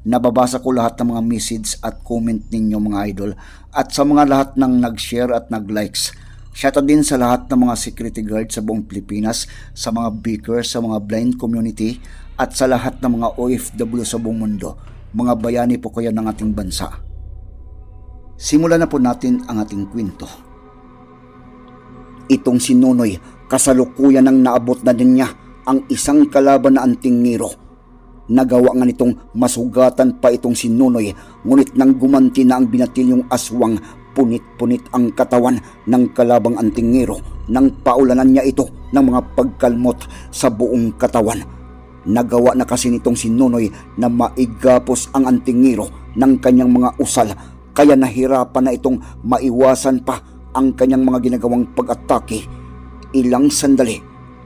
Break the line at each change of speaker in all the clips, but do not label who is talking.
Nababasa ko lahat ng mga message at comment ninyo mga idol at sa mga lahat ng nag-share at nag-likes. Shoutout din sa lahat ng mga security guard sa buong Pilipinas, sa mga beakers, sa mga blind community at sa lahat ng mga OFW sa buong mundo. Mga bayani po kayo ng ating bansa. Simulan na po natin ang ating kwento. Itong si Nonoy, kasalukuyan ng naabot na din niya ang isang kalaban na anting ngiro. Nagawa nga nitong masugatan pa itong si Nonoy, ngunit nang gumanti na ang binatilyong aswang, punit-punit ang katawan ng kalabang anting ngiro nang paulanan niya ito ng mga pagkalmot sa buong katawan. Nagawa na kasi nitong si Nonoy na maigapos ang antingiro ng kanyang mga usal kaya nahirapan na itong maiwasan pa ang kanyang mga ginagawang pag-atake. Ilang sandali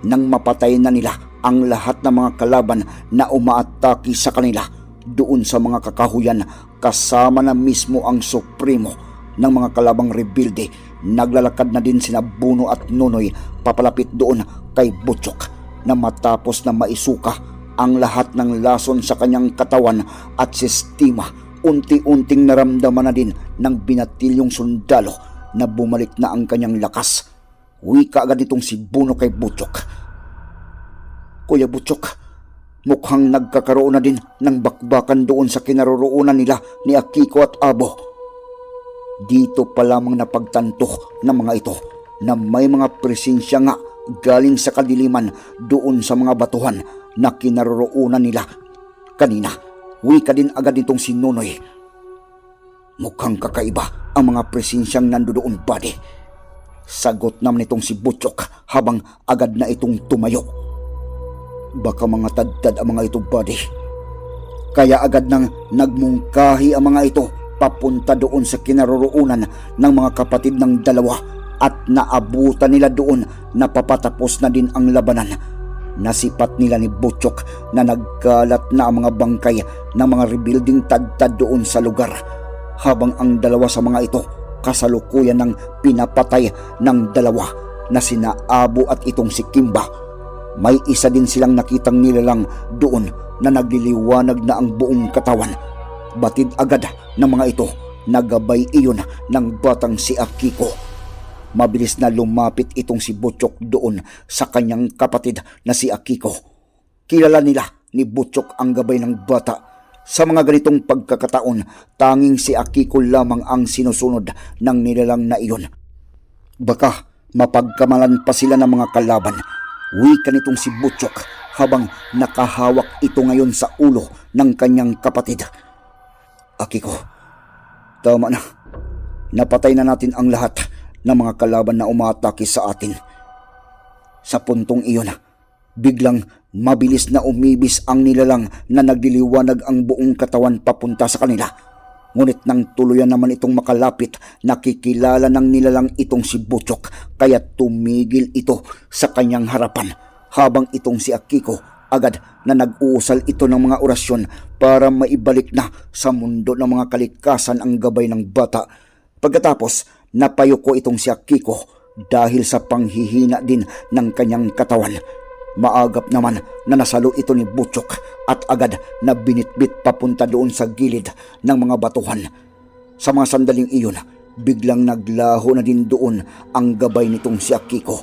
nang mapatay na nila ang lahat ng mga kalaban na umaatake sa kanila doon sa mga kakahuyan kasama na mismo ang supremo ng mga kalabang rebilde. Naglalakad na din sina Buno at Nunoy papalapit doon kay Butchok na matapos na maisuka ang lahat ng lason sa kanyang katawan at sistema unti-unting naramdaman na din ng binatilyong sundalo na bumalik na ang kanyang lakas. Wika agad itong si Buno kay Butchok. Kuya Butchok, mukhang nagkakaroon na din ng bakbakan doon sa kinaroroonan nila ni Akiko at Abo. Dito pa lamang napagtanto ng mga ito na may mga presensya nga galing sa kadiliman doon sa mga batuhan na kinaroroonan nila. Kanina, wika din agad itong si Nonoy. Mukhang kakaiba ang mga presensyang nandoon, buddy. Sagot naman itong si Butchok habang agad na itong tumayo. Baka mga tadtad ang mga ito, buddy. Kaya agad nang nagmungkahi ang mga ito papunta doon sa kinaroroonan ng mga kapatid ng dalawa at naabutan nila doon na papatapos na din ang labanan. Nasipat nila ni Butchok na nagkalat na ang mga bangkay ng mga rebuilding tadtad doon sa lugar habang ang dalawa sa mga ito kasalukuyan ng pinapatay ng dalawa na sina Abo at itong si Kimba. May isa din silang nakitang nilalang doon na nagliliwanag na ang buong katawan. Batid agad ng mga ito nagabay iyon ng batang si Akiko. Mabilis na lumapit itong si Butchok doon sa kanyang kapatid na si Akiko. Kilala nila ni Butchok ang gabay ng bata. Sa mga ganitong pagkakataon, tanging si Akiko lamang ang sinusunod ng nilalang na iyon. Baka mapagkamalan pa sila ng mga kalaban. Wika nitong si Butchok habang nakahawak ito ngayon sa ulo ng kanyang kapatid. Akiko, tama na. Napatay na natin ang lahat ng mga kalaban na umatake sa atin. Sa puntong iyon, biglang mabilis na umibis ang nilalang na nagliliwanag ang buong katawan papunta sa kanila. Ngunit nang tuluyan naman itong makalapit, nakikilala ng nilalang itong si Butchok kaya tumigil ito sa kanyang harapan habang itong si Akiko agad na nag-uusal ito ng mga orasyon para maibalik na sa mundo ng mga kalikasan ang gabay ng bata. Pagkatapos, napayuko itong si Akiko dahil sa panghihina din ng kanyang katawan. Maagap naman na nasalo ito ni Butchok at agad na binitbit papunta doon sa gilid ng mga batuhan. Sa mga sandaling iyon, biglang naglaho na din doon ang gabay nitong si Akiko.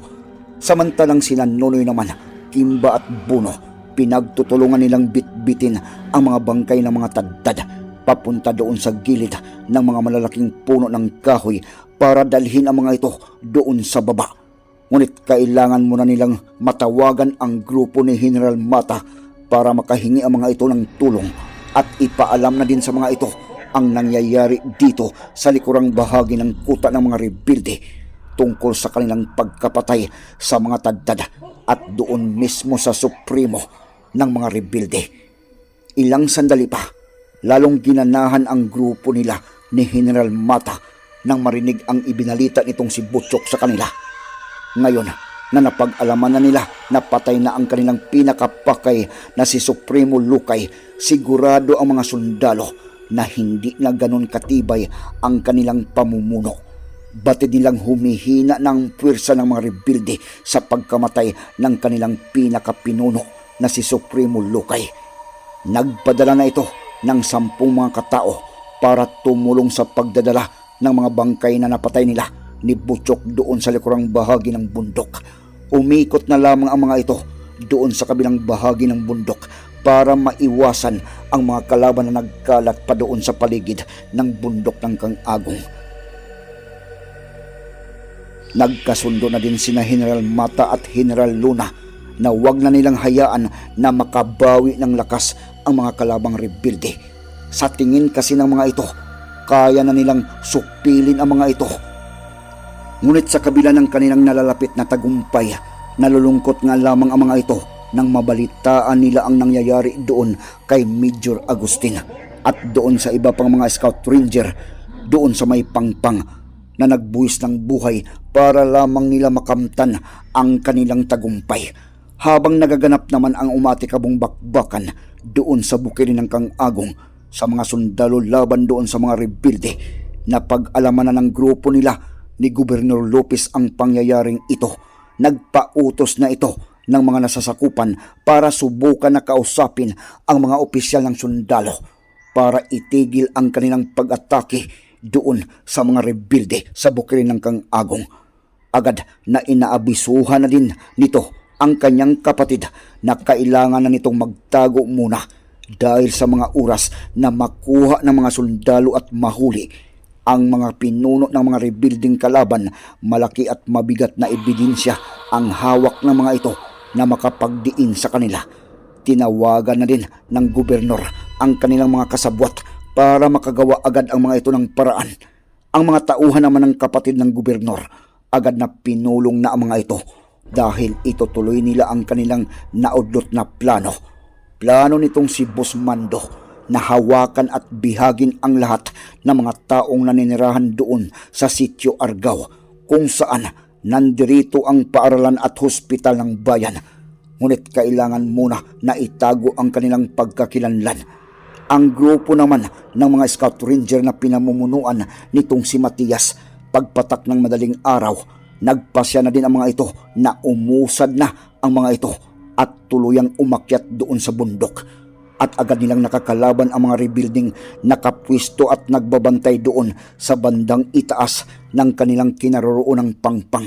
Samantalang sina Nonoy naman, Kimba at Buno, pinagtutulungan nilang bitbitin ang mga bangkay ng mga tadtad papunta doon sa gilid ng mga malalaking puno ng kahoy para dalhin ang mga ito doon sa baba. Ngunit kailangan muna nilang matawagan ang grupo ni General Mata para makahingi ang mga ito ng tulong at ipaalam na din sa mga ito ang nangyayari dito sa likurang bahagi ng kuta ng mga rebilde tungkol sa kanilang pagkapatay sa mga tagdad at doon mismo sa supremo ng mga rebilde. Ilang sandali pa, lalong ginanahan ang grupo nila ni General Mata nang marinig ang ibinalita nitong si Butchok sa kanila. Ngayon na napag-alaman na nila na patay na ang kanilang pinakapakay na si Supremo Lukay, sigurado ang mga sundalo na hindi na ganon katibay ang kanilang pamumuno. Batid nilang humihina ng puwersa ng mga rebilde sa pagkamatay ng kanilang pinakapinuno na si Supremo Lukay. Nagpadala na ito ng sampung mga katao para tumulong sa pagdadala ng mga bangkay na napatay nila ni Butchok doon sa likurang bahagi ng bundok. Umikot na lamang ang mga ito doon sa kabilang bahagi ng bundok para maiwasan ang mga kalaban na nagkalat pa doon sa paligid ng bundok ng Kang Agong. Nagkasundo na din sina General Mata at General Luna na wag na nilang hayaan na makabawi ng lakas ang mga kalabang rebilde. Sa tingin kasi ng mga ito, kaya na nilang supilin ang mga ito. Ngunit sa kabila ng kanilang nalalapit na tagumpay, nalulungkot nga lamang ang mga ito nang mabalitaan nila ang nangyayari doon kay Major Agustin at doon sa iba pang mga scout ranger doon sa may pangpang na nagbuwis ng buhay para lamang nila makamtan ang kanilang tagumpay. Habang nagaganap naman ang umatikabong bakbakan doon sa bukirin ng Kang Agong sa mga sundalo laban doon sa mga rebilde na pag-alaman na ng grupo nila ni Gobernador Lopez ang pangyayaring ito. Nagpautos na ito ng mga nasasakupan para subukan na kausapin ang mga opisyal ng sundalo para itigil ang kanilang pag-atake doon sa mga rebilde sa bukirin ng Kang Agong. Agad na inaabisuhan na din nito ang kanyang kapatid na kailangan na nitong magtago muna dahil sa mga oras na makuha ng mga sundalo at mahuli ang mga pinuno ng mga rebuilding kalaban, malaki at mabigat na ebidensya ang hawak ng mga ito na makapagdiin sa kanila. Tinawagan na din ng gobernur ang kanilang mga kasabwat para makagawa agad ang mga ito ng paraan. Ang mga tauhan naman ng kapatid ng gobernur agad na pinulong na ang mga ito dahil itutuloy nila ang kanilang naudlot na plano. Plano nitong si Boss Mando na hawakan at bihagin ang lahat ng mga taong naninirahan doon sa sitio Argao kung saan nandirito ang paaralan at hospital ng bayan. Ngunit kailangan muna na itago ang kanilang pagkakilanlan. Ang grupo naman ng mga scout ranger na pinamumunuan nitong si Matias pagpatak ng madaling araw, nagpasya na din ang mga ito na umusad na ang mga ito at tuluyang umakyat doon sa bundok at agad nilang nakakalaban ang mga rebuilding nakapwisto at nagbabantay doon sa bandang itaas ng kanilang kinaroroonang pangpang.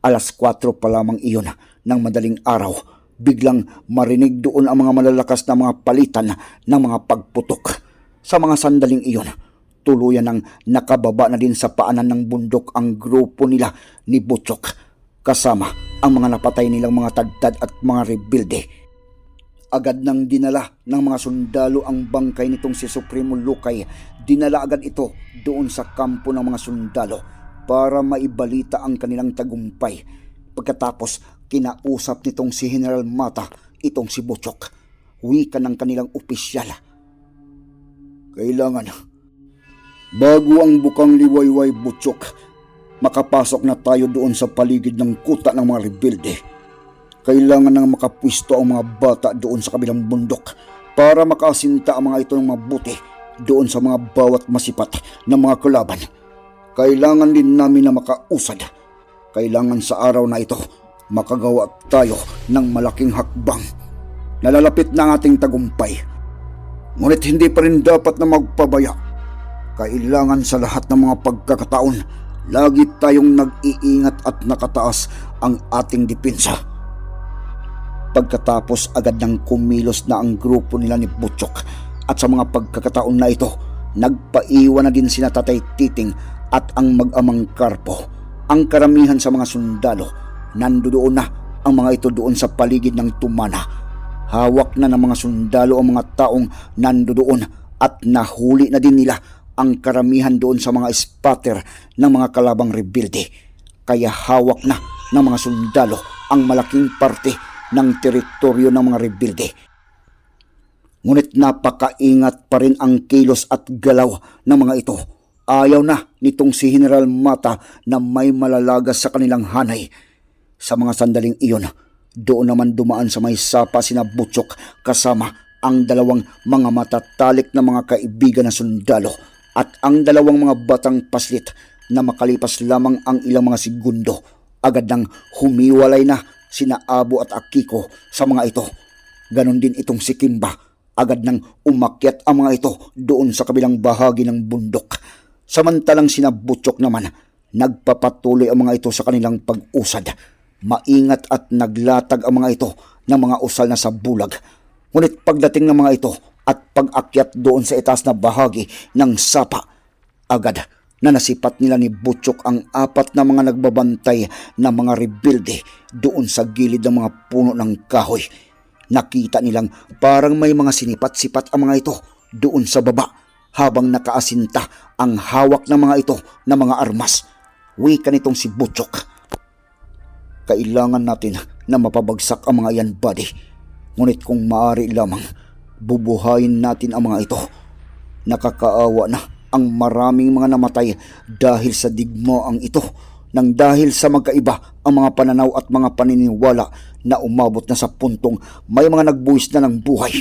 Alas 4 pa lamang iyon ng madaling araw, biglang marinig doon ang mga malalakas na mga palitan ng mga pagputok. Sa mga sandaling iyon, tuluyan ng nakababa na din sa paanan ng bundok ang grupo nila ni Butchok kasama ang mga napatay nilang mga tagtad at mga rebuilde agad nang dinala ng mga sundalo ang bangkay nitong si Supremo Lukay. Dinala agad ito doon sa kampo ng mga sundalo para maibalita ang kanilang tagumpay. Pagkatapos, kinausap nitong si General Mata itong si Butchok. Wika ng kanilang opisyal. Kailangan, bago ang bukang liwayway Butchok, makapasok na tayo doon sa paligid ng kuta ng mga rebelde kailangan nang makapwisto ang mga bata doon sa kabilang bundok para makasinta ang mga ito ng mabuti doon sa mga bawat masipat na mga kalaban. Kailangan din namin na makausad. Kailangan sa araw na ito makagawa tayo ng malaking hakbang. Nalalapit na ang ating tagumpay. Ngunit hindi pa rin dapat na magpabaya. Kailangan sa lahat ng mga pagkakataon, lagi tayong nag-iingat at nakataas ang ating depensa. Pagkatapos agad nang kumilos na ang grupo nila ni Butchok at sa mga pagkakataon na ito Nagpaiwan na din sina Tatay Titing at ang mag-amang Karpo. Ang karamihan sa mga sundalo, nandoon na ang mga ito doon sa paligid ng tumana. Hawak na ng mga sundalo ang mga taong nandoon at nahuli na din nila ang karamihan doon sa mga spatter ng mga kalabang rebuilde. Kaya hawak na ng mga sundalo ang malaking parte ng teritoryo ng mga rebuilde. Ngunit napakaingat pa rin ang kilos at galaw ng mga ito. Ayaw na nitong si General Mata na may malalagas sa kanilang hanay. Sa mga sandaling iyon, doon naman dumaan sa may sapa sina Butchok kasama ang dalawang mga matatalik na mga kaibigan na sundalo at ang dalawang mga batang paslit na makalipas lamang ang ilang mga segundo agad nang humiwalay na sina Abo at Akiko sa mga ito. Ganon din itong si Kimba. Agad nang umakyat ang mga ito doon sa kabilang bahagi ng bundok. Samantalang sina Butchok naman, nagpapatuloy ang mga ito sa kanilang pag-usad. Maingat at naglatag ang mga ito ng mga usal na sa bulag. Ngunit pagdating ng mga ito at pag-akyat doon sa itaas na bahagi ng sapa, agad na nasipat nila ni Butchok ang apat na mga nagbabantay na mga rebuilde doon sa gilid ng mga puno ng kahoy. Nakita nilang parang may mga sinipat-sipat ang mga ito doon sa baba habang nakaasinta ang hawak ng mga ito na mga armas. Wika nitong si Butchok. Kailangan natin na mapabagsak ang mga yan, buddy. Ngunit kung maaari lamang, bubuhayin natin ang mga ito. Nakakaawa na ang maraming mga namatay dahil sa digmaang ito nang dahil sa magkaiba ang mga pananaw at mga paniniwala na umabot na sa puntong may mga nagbuwis na ng buhay.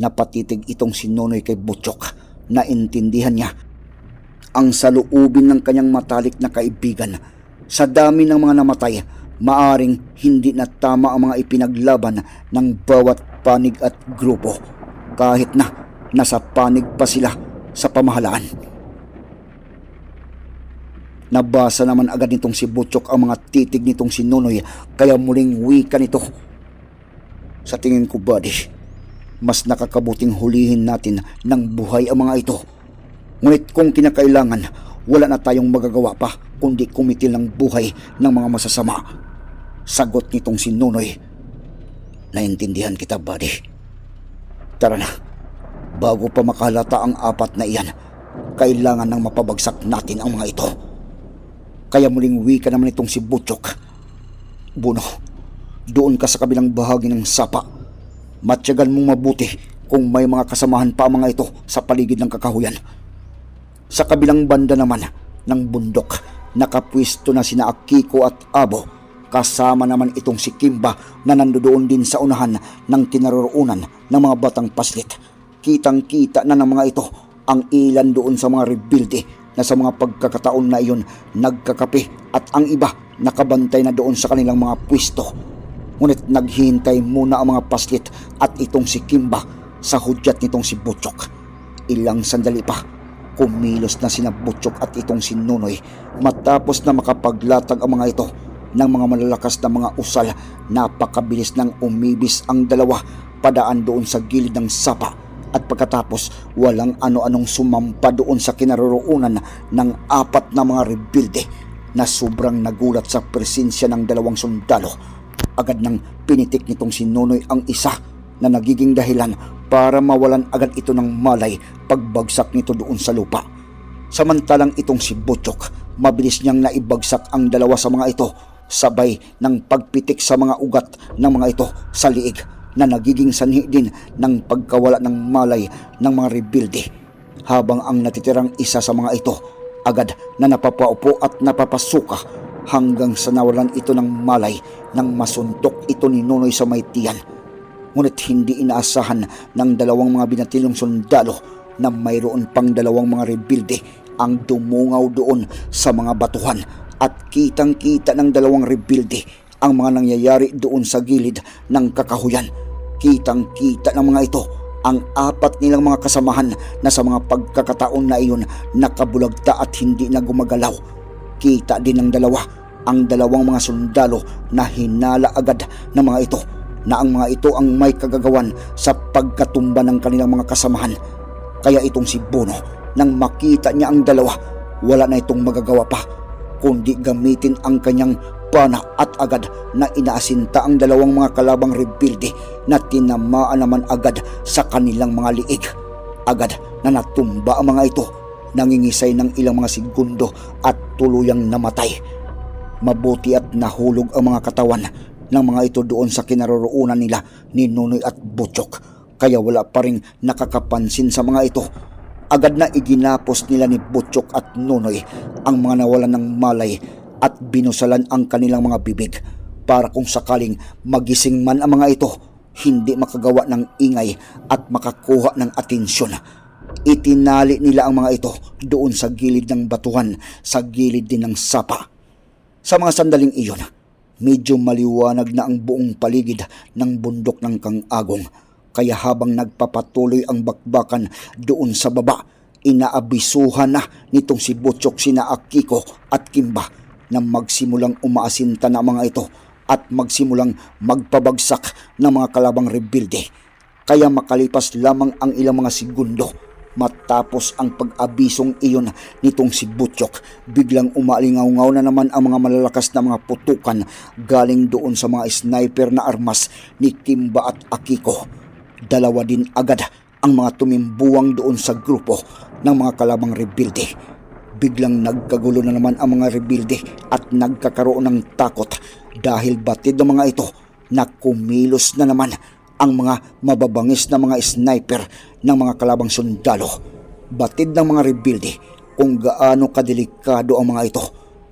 Napatitig itong si Nonoy kay Butchok na intindihan niya ang saluubin ng kanyang matalik na kaibigan. Sa dami ng mga namatay, maaring hindi na tama ang mga ipinaglaban ng bawat panig at grupo kahit na nasa panig pa sila sa pamahalaan. Nabasa naman agad nitong si Butchok ang mga titig nitong si Nonoy kaya muling wika nito. Sa tingin ko, buddy, mas nakakabuting hulihin natin ng buhay ang mga ito. Ngunit kung kinakailangan, wala na tayong magagawa pa kundi kumitil ng buhay ng mga masasama. Sagot nitong si Nonoy. Naintindihan kita, buddy. Tara na. Bago pa makalata ang apat na iyan, kailangan nang mapabagsak natin ang mga ito. Kaya muling wika naman itong si Butchok. Buno, doon ka sa kabilang bahagi ng sapa. Matyagan mong mabuti kung may mga kasamahan pa mga ito sa paligid ng kakahuyan. Sa kabilang banda naman ng bundok, nakapwisto na sina Akiko at Abo. Kasama naman itong si Kimba na nandoon din sa unahan ng kinaroroonan ng mga batang paslit. Kitang-kita na ng mga ito ang ilan doon sa mga rebuilde na sa mga pagkakataon na iyon nagkakape at ang iba nakabantay na doon sa kanilang mga pwisto. Ngunit naghihintay muna ang mga paslit at itong si Kimba sa hudyat nitong si Butchok. Ilang sandali pa, kumilos na sina Butchok at itong si Nunoy matapos na makapaglatag ang mga ito ng mga malalakas na mga usal napakabilis nang umibis ang dalawa padaan doon sa gilid ng sapa at pagkatapos walang ano-anong sumampa doon sa kinaroroonan ng apat na mga rebuilde na sobrang nagulat sa presensya ng dalawang sundalo. Agad nang pinitik nitong si Nonoy ang isa na nagiging dahilan para mawalan agad ito ng malay pagbagsak nito doon sa lupa. Samantalang itong si Butchok, mabilis niyang naibagsak ang dalawa sa mga ito sabay ng pagpitik sa mga ugat ng mga ito sa liig na nagiging sanhi din ng pagkawala ng malay ng mga rebuilde habang ang natitirang isa sa mga ito agad na napapaupo at napapasuka hanggang sa nawalan ito ng malay nang masuntok ito ni Nonoy sa may tiyan. Ngunit hindi inaasahan ng dalawang mga binatilyong sundalo na mayroon pang dalawang mga rebuilde ang dumungaw doon sa mga batuhan at kitang-kita ng dalawang rebuilde ang mga nangyayari doon sa gilid ng kakahuyan. Kitang-kita ng mga ito ang apat nilang mga kasamahan na sa mga pagkakataon na iyon nakabulagta at hindi na gumagalaw. Kita din ng dalawa ang dalawang mga sundalo na hinala agad ng mga ito na ang mga ito ang may kagagawan sa pagkatumba ng kanilang mga kasamahan. Kaya itong si Bono, nang makita niya ang dalawa, wala na itong magagawa pa, kundi gamitin ang kanyang pana at agad na inaasinta ang dalawang mga kalabang rebuilde na tinamaan naman agad sa kanilang mga liig. Agad na natumba ang mga ito, nangingisay ng ilang mga segundo at tuluyang namatay. Mabuti at nahulog ang mga katawan ng mga ito doon sa kinaroroonan nila ni Nunoy at Butchok. Kaya wala pa rin nakakapansin sa mga ito. Agad na iginapos nila ni Butchok at Nunoy ang mga nawalan ng malay at binusalan ang kanilang mga bibig para kung sakaling magising man ang mga ito, hindi makagawa ng ingay at makakuha ng atensyon. Itinali nila ang mga ito doon sa gilid ng batuhan, sa gilid din ng sapa. Sa mga sandaling iyon, medyo maliwanag na ang buong paligid ng bundok ng Kangagong. Kaya habang nagpapatuloy ang bakbakan doon sa baba, inaabisuhan na nitong si Butchok sina Akiko at Kimba na magsimulang umaasinta na mga ito at magsimulang magpabagsak ng mga kalabang rebuilde. Kaya makalipas lamang ang ilang mga segundo matapos ang pag-abisong iyon nitong si Butchok, biglang umalingaw-ngaw na naman ang mga malalakas na mga putukan galing doon sa mga sniper na armas ni Kimba at Akiko. Dalawa din agad ang mga tumimbuwang doon sa grupo ng mga kalabang rebuilde. Biglang nagkagulo na naman ang mga rebuilde at nagkakaroon ng takot. Dahil batid ng mga ito na kumilos na naman ang mga mababangis na mga sniper ng mga kalabang sundalo. Batid ng mga rebuilde kung gaano kadelikado ang mga ito.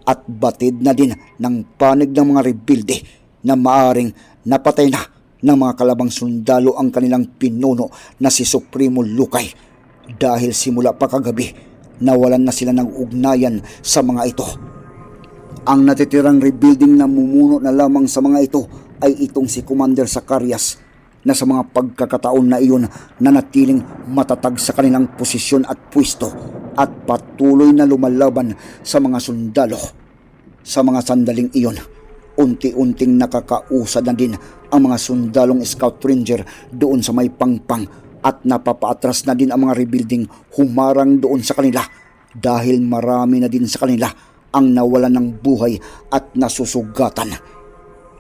At batid na din ng panig ng mga rebuilde na maaring napatay na ng mga kalabang sundalo ang kanilang pinuno na si Supremo Lukay. Dahil simula pa kagabi nawalan na sila ng ugnayan sa mga ito. Ang natitirang rebuilding na mumuno na lamang sa mga ito ay itong si Commander Zacarias na sa mga pagkakataon na iyon nanatiling matatag sa kanilang posisyon at pwesto at patuloy na lumalaban sa mga sundalo. Sa mga sandaling iyon, unti-unting nakakausad na din ang mga sundalong scout ranger doon sa may pangpang at napapaatras na din ang mga rebuilding humarang doon sa kanila dahil marami na din sa kanila ang nawalan ng buhay at nasusugatan.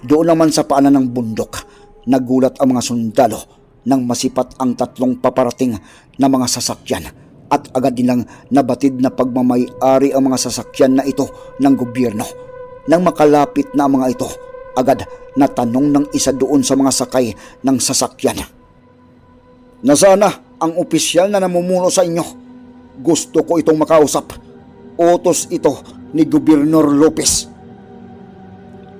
Doon naman sa paanan ng bundok, nagulat ang mga sundalo nang masipat ang tatlong paparating na mga sasakyan at agad nilang nabatid na pagmamayari ang mga sasakyan na ito ng gobyerno. Nang makalapit na ang mga ito, agad na tanong ng isa doon sa mga sakay ng sasakyan. Nasana ang opisyal na namumuno sa inyo? Gusto ko itong makausap. Utos ito ni Gobernador Lopez.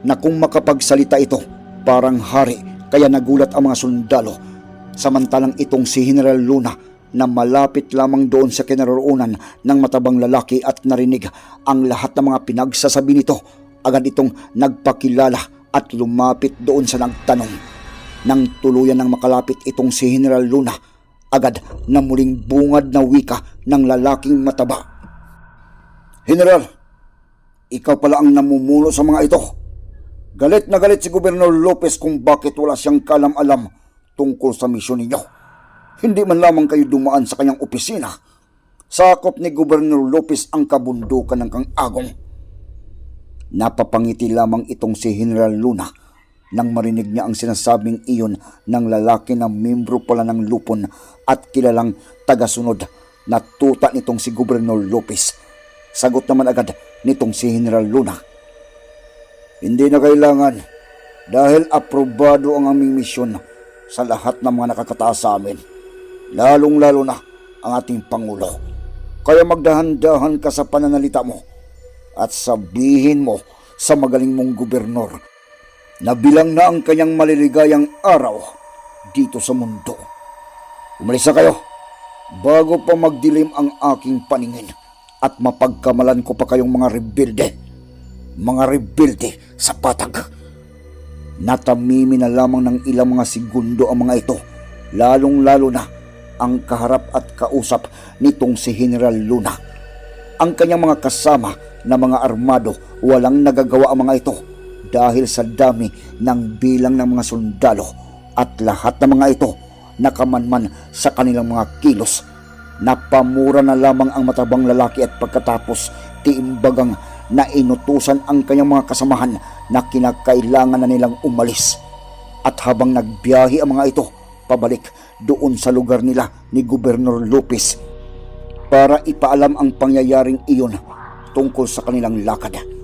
Na kung makapagsalita ito, parang hari, kaya nagulat ang mga sundalo. Samantalang itong si General Luna na malapit lamang doon sa kinaroonan ng matabang lalaki at narinig ang lahat ng mga pinagsasabi nito. Agad itong nagpakilala at lumapit doon sa nagtanong. Nang tuluyan ng makalapit itong si General Luna, agad na muling bungad na wika ng lalaking mataba. General, ikaw pala ang namumuno sa mga ito. Galit na galit si Gobernador Lopez kung bakit wala siyang kalam-alam tungkol sa misyon ninyo. Hindi man lamang kayo dumaan sa kanyang opisina. Sakop ni Gobernador Lopez ang kabundukan ng Kang-agong. Napapangiti lamang itong si General Luna nang marinig niya ang sinasabing iyon ng lalaki na membro pala ng lupon at kilalang tagasunod na tuta nitong si Gobernador Lopez. Sagot naman agad nitong si General Luna. Hindi na kailangan dahil aprobado ang aming misyon sa lahat ng mga nakakataas sa amin. Lalong-lalo na ang ating Pangulo. Kaya magdahan-dahan ka sa pananalita mo at sabihin mo sa magaling mong gobernor na bilang na ang kanyang maliligayang araw dito sa mundo. Umalis na kayo bago pa magdilim ang aking paningin at mapagkamalan ko pa kayong mga rebelde. Mga rebelde sa patag. Natamimi na lamang ng ilang mga segundo ang mga ito, lalong-lalo na ang kaharap at kausap nitong si General Luna. Ang kanyang mga kasama na mga armado walang nagagawa ang mga ito dahil sa dami ng bilang ng mga sundalo at lahat ng mga ito nakamanman sa kanilang mga kilos napamura na lamang ang matabang lalaki at pagkatapos tiimbagang na inutusan ang kanyang mga kasamahan na kinakailangan na nilang umalis. At habang nagbiyahe ang mga ito pabalik doon sa lugar nila ni Gobernador Lopez para ipaalam ang pangyayaring iyon tungkol sa kanilang lakad.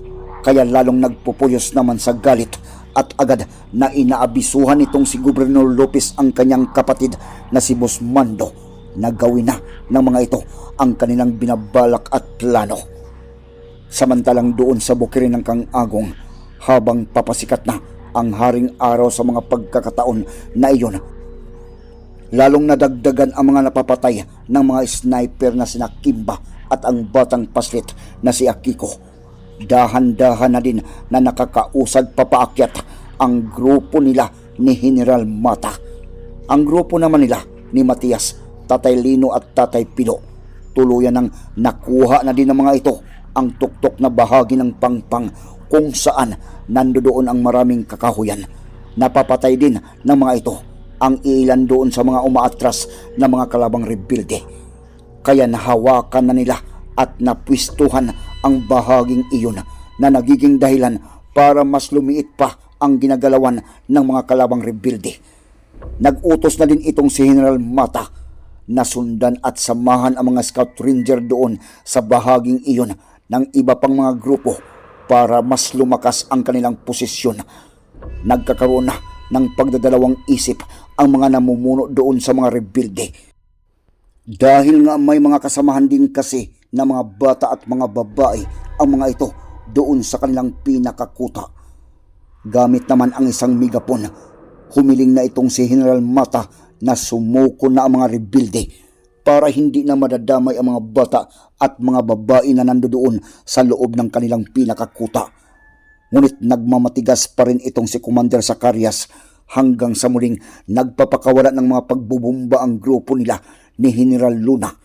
Kaya lalong nagpupuyos naman sa galit at agad na inaabisuhan nitong si Gobernador Lopez ang kanyang kapatid na si Boss Mando na gawin na ng mga ito ang kanilang binabalak at plano. Samantalang doon sa bukirin ng Kang Agong habang papasikat na ang haring araw sa mga pagkakataon na iyon lalong nadagdagan ang mga napapatay ng mga sniper na sina Kimba at ang batang paslit na si Akiko. Dahan-dahan na din na nakakausad papaakyat ang grupo nila ni General Mata. Ang grupo naman nila ni Matias, Tatay Lino at Tatay Pilo. Tuluyan ng nakuha na din ng mga ito ang tuktok na bahagi ng pangpang kung saan nandoon ang maraming kakahuyan. Napapatay din ng mga ito ang ilan doon sa mga umaatras na mga kalabang rebuilde. Kaya nahawakan na nila at napwistuhan ang bahaging iyon na nagiging dahilan para mas lumiit pa ang ginagalawan ng mga kalabang rebuilde. Nag-utos na din itong si General Mata na sundan at samahan ang mga scout ranger doon sa bahaging iyon ng iba pang mga grupo para mas lumakas ang kanilang posisyon. Nagkakaroon na ng pagdadalawang isip ang mga namumuno doon sa mga rebuilde. Dahil nga may mga kasamahan din kasi na mga bata at mga babae ang mga ito doon sa kanilang pinakakuta. Gamit naman ang isang megapon, humiling na itong si General Mata na sumuko na ang mga rebuilde para hindi na madadamay ang mga bata at mga babae na nandoon sa loob ng kanilang pinakakuta. Ngunit nagmamatigas pa rin itong si Commander Zacarias hanggang sa muling nagpapakawala ng mga pagbubumba ang grupo nila ni General Luna.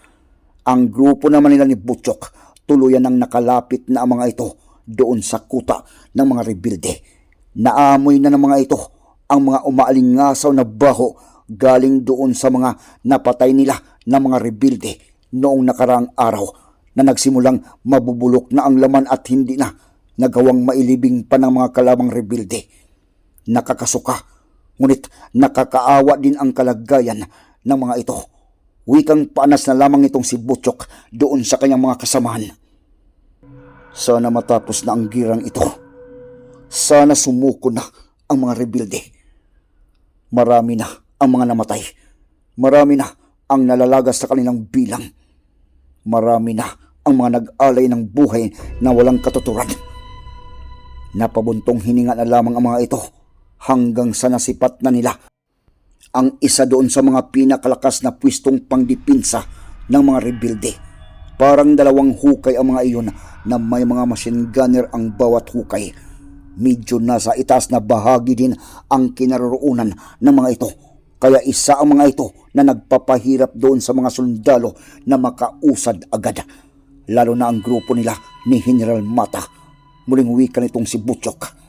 Ang grupo naman nila ni Butchok tuluyan ng nakalapit na ang mga ito doon sa kuta ng mga rebuilde. Naamoy na ng mga ito ang mga umaalingasaw na baho galing doon sa mga napatay nila na mga rebuilde noong nakaraang araw na nagsimulang mabubulok na ang laman at hindi na nagawang mailibing pa ng mga kalabang rebuilde. Nakakasuka, ngunit nakakaawa din ang kalagayan ng mga ito. Wikang paanas na lamang itong si Butchok doon sa kanyang mga kasamahan. Sana matapos na ang girang ito. Sana sumuko na ang mga rebuilde. Marami na ang mga namatay. Marami na ang nalalagas sa kanilang bilang. Marami na ang mga nag-alay ng buhay na walang katuturan. Napabuntong hininga na lamang ang mga ito hanggang sa nasipat na nila ang isa doon sa mga pinakalakas na pwistong pangdipinsa ng mga rebuilde. Parang dalawang hukay ang mga iyon na may mga machine gunner ang bawat hukay. Medyo nasa itaas na bahagi din ang kinaroroonan ng mga ito. Kaya isa ang mga ito na nagpapahirap doon sa mga sundalo na makausad agad. Lalo na ang grupo nila ni General Mata. Muling wika nitong si Butchok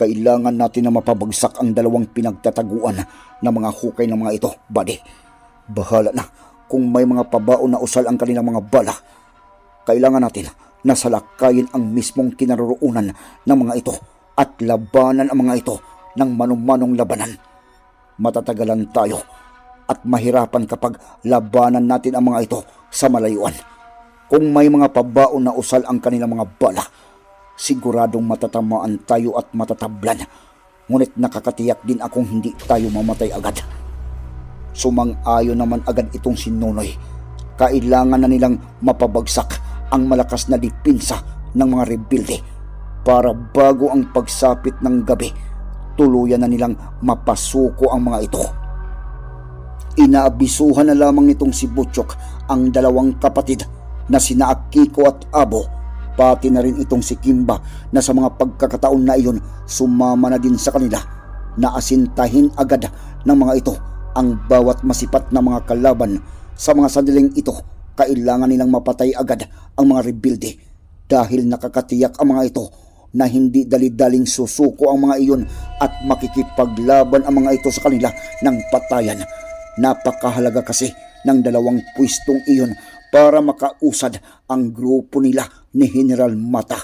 kailangan natin na mapabagsak ang dalawang pinagtataguan ng mga hukay ng mga ito, buddy. Bahala na kung may mga pabaon na usal ang kanilang mga bala. Kailangan natin na salakayin ang mismong kinaroroonan ng mga ito at labanan ang mga ito ng manumanong labanan. Matatagalan tayo at mahirapan kapag labanan natin ang mga ito sa malayuan. Kung may mga pabaon na usal ang kanilang mga bala, siguradong matatamaan tayo at matatablan. Ngunit nakakatiyak din akong hindi tayo mamatay agad. Sumang-ayon naman agad itong si Nonoy. Kailangan na nilang mapabagsak ang malakas na dipinsa ng mga rebuilde para bago ang pagsapit ng gabi, tuluyan na nilang mapasuko ang mga ito. Inaabisuhan na lamang nitong si Butchok ang dalawang kapatid na sina Akiko at Abo pati na rin itong si Kimba na sa mga pagkakataon na iyon sumama na din sa kanila. Na asintahin agad ng mga ito ang bawat masipat na mga kalaban. Sa mga sandaling ito kailangan nilang mapatay agad ang mga rebuilde. Dahil nakakatiyak ang mga ito na hindi dali-daling susuko ang mga iyon at makikipaglaban ang mga ito sa kanila ng patayan. Napakahalaga kasi ng dalawang pwestong iyon para makausad ang grupo nila ni General Mata